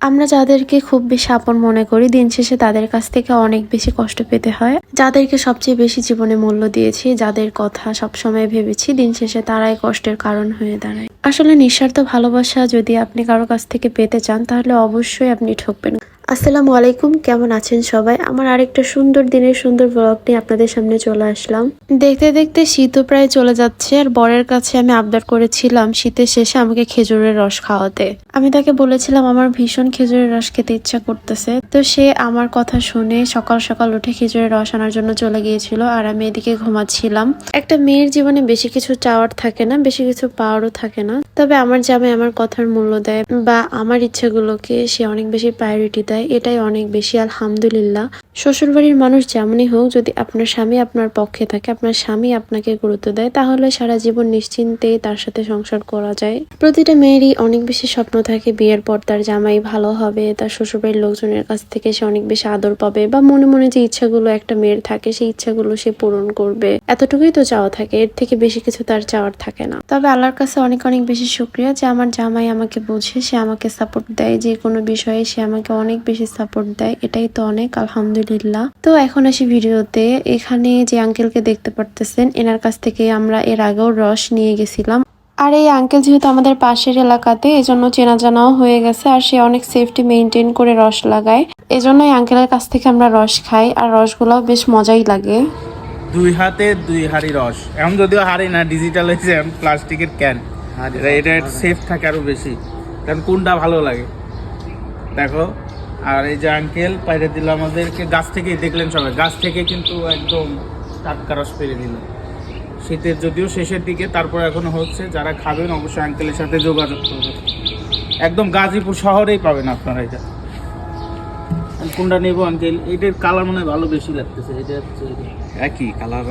আমরা যাদেরকে খুব বেশি আপন মনে করি, দিন শেষে তাদের কাছ থেকে অনেক বেশি কষ্ট পেতে হয়। যাদেরকে সবচেয়ে বেশি জীবনে মূল্য দিয়েছি, যাদের কথা সবসময় ভেবেছি, দিন শেষে তারাই কষ্টের কারণ হয়ে দাঁড়ায়। আসলে নিঃস্বার্থ ভালোবাসা যদি আপনি কারও কাছ থেকে পেতে চান, তাহলে অবশ্যই আপনি ঠকবেন। আসসালামু আলাইকুম, কেমন আছেন সবাই? আমার আরেকটা সুন্দর দিনের সুন্দর ব্লগ নিয়ে আপনাদের সামনে চলে আসলাম। দেখতে দেখতে শীতও প্রায় চলে যাচ্ছে, আর বরের কাছে আমি আবদার করেছিলাম শীতের শেষে আমাকে খেজুরের রস খাওয়াতে। আমি তাকে বলেছিলাম, আমার ভীষণ খেজুরের রস খেতে ইচ্ছা করতেছে। তো সে আমার কথা শুনে সকাল সকাল উঠে খেজুরের রস আনার জন্য চলে গিয়েছিল, আর আমি এদিকে ঘুমাচ্ছিলাম। একটা মেয়ের জীবনে বেশি কিছু চাওয়ার থাকে না, বেশি কিছু পাওয়ারও থাকে না। তবে আমার জামে আমার কথার মূল্য দেয় বা আমার ইচ্ছাগুলোকে সে অনেক বেশি প্রায়োরিটি দেয়, এটাই অনেক বেশি আলহামদুলিল্লাহ। শ্বশুরবাড়ির মানুষ যেমনই হোক, যদি আপনার স্বামী আপনার পক্ষে থাকে, আপনার স্বামী আপনাকে গুরুত্ব দেয়, তাহলে সারা জীবন নিশ্চিন্তে তার সাথে সংসার করা যায়। প্রতিটা মেয়েরই অনেক বেশি স্বপ্ন থাকে বিয়ের পর তার জামাই ভালো হবে, তার শ্বশুরবাড়ির লোকজনের কাছ থেকে সে অনেক বেশি আদর পাবে, বা মনে মনে যে ইচ্ছাগুলো একটা মেয়ের থাকে, সেই ইচ্ছাগুলো সে পূরণ করবে। এতটুকুই তো চাওয়া থাকে, এর থেকে বেশি কিছু তার চাওয়ার থাকে না। তবে আল্লাহর কাছে অনেক অনেক বেশি শুক্রিয়া যে আমার জামাই আমাকে বোঝে, সে আমাকে সাপোর্ট দেয়, যে কোনো বিষয়ে সে আমাকে অনেক বেশি সাপোর্ট দেয়, এটাই তো অনেক, আলহামদুলিল্লাহ। তো এখন আসি ভিডিওতে। এখানে যে আঙ্কেলকে দেখতে পারতেছেন এনার কাছ থেকে আমরা এর আগেও রস নিয়ে গেছিলাম। আর এই আঙ্কেল যেহেতু আমাদের পাশের এলাকাতে এজন্য চেনা জানাও হয়ে গেছে আর সে অনেক সেফটি মেনটেন করে রস লাগায়। এজন্য এই আঙ্কেলের কাছ থেকে আমরা রস খাই আর রসগুলোও বেশ মজাই লাগে। দুই হাতে দুই হাড়ি রস। এখন যদিও হাড়ি না ডিজিটাল হয়েছে প্লাস্টিকের ক্যান এটা সেফ থাকে আরও বেশি। কারণ কোনটা ভালো লাগে? দেখো। আর এই যে আঙ্কেল পাইরে দিল আমাদেরকে। গাছ থেকেই দেখলেন সবাই। গাছ থেকে কিন্তু একদম টাটকা রস পেরে দিল। শীতের যদিও শেষের দিকে তারপর এখনও হচ্ছে যারা খাবেন অবশ্যই আঙ্কেলের সাথে যোগাযোগ করবেন। একদম গাজীপুর শহরেই পাবেন আপনারা এটা। কোনটা নেব আঙ্কেল এটার কালার মনে হয় ভালো বেশি লাগতেছে। এটা হচ্ছে একই কালার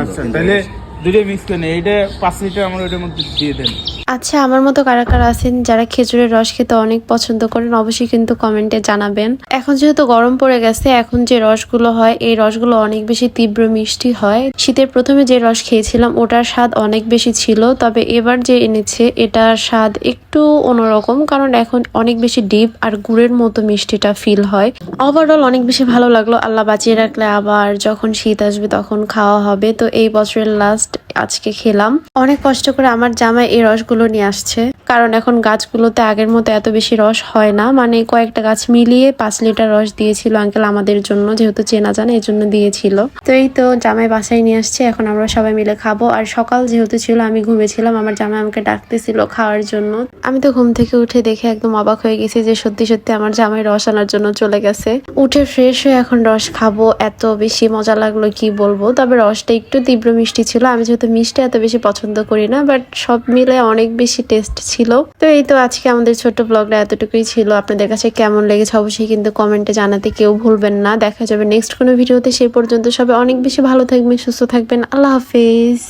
আচ্ছা তাহলে দুটো মিক্স করে নেই এটা পাঁচ লিটার আমার ওইটার মধ্যে দিয়ে দেন। আচ্ছা আমার মতো কারা কারা আছেন যারা খেজুরের রস খেতে অনেক পছন্দ করেন, অবশ্যই কিন্তু কমেন্টে জানাবেন। এখন যেহেতু গরম পড়ে গেছে, এখন যে রসগুলো হয়, এই রসগুলো অনেক বেশি তীব্র মিষ্টি হয়। শীতের প্রথমে যে রস খেয়েছিলাম, ওটার স্বাদ অনেক বেশি ছিল, তবে এবার যে এনেছে, এটার স্বাদ একটু অন্যরকম, কারণ এখন অনেক বেশি ডিপ আর গুড়ের মতো মিষ্টিটা ফিল হয়। ওভারঅল অনেক বেশি ভালো লাগল। আল্লাহ বাঁচিয়ে রাখলে আবার যখন শীত আসবে তখন খাওয়া হবে। তো এই বছরের লাস্ট আজকে খেলাম। অনেক কষ্ট করে আমার জামাই এই রসগুলো নিয়ে আসছে। কারণ এখন গাছগুলোতে আগের মতো এত বেশি রস হয় না। মানে কয়েকটা গাছ মিলিয়ে পাঁচ লিটার রস দিয়েছিল আঙ্কেল আমাদের জন্য, যেহেতু চেনা জানা এই জন্য দিয়েছিল। তো এই তো জামাই বাসায় নিয়ে আসছে। এখন আমরা সবাই মিলে খাব। আর সকাল যেহেতু ছিল, আমি ঘুমেছিলাম। আমার জামাই আমাকে ডাকতেছিল খাওয়ার জন্য। আমি তো ঘুম থেকে উঠে দেখে একদম অবাক হয়ে গেছি যে সত্যি সত্যি আমার জামাই রস আনার জন্য চলে গেছে। উঠে ফ্রেশ হয়ে এখন রস খাব। এত বেশি মজা লাগল, কি বলব? তবে রসটা একটু তীব্র মিষ্টি ছিল। আমি যেহেতু মিষ্টি এত বেশি পছন্দ করি না বাট সব মিলে অনেক বেশি টেস্ট ছিল। তো এই তো আজকে আমাদের ছোট্ট ব্লগটা এতটুকুই ছিল। আপনাদের কাছে কেমন লেগেছে অবশ্যই কিন্তু কমেন্টে জানাতে কেউ ভুলবেন না। দেখা যাবে নেক্সট কোনো ভিডিওতে। সেই পর্যন্ত সবাই অনেক বেশি ভালো থাকবেন, সুস্থ থাকবেন। আল্লাহ হাফিজ।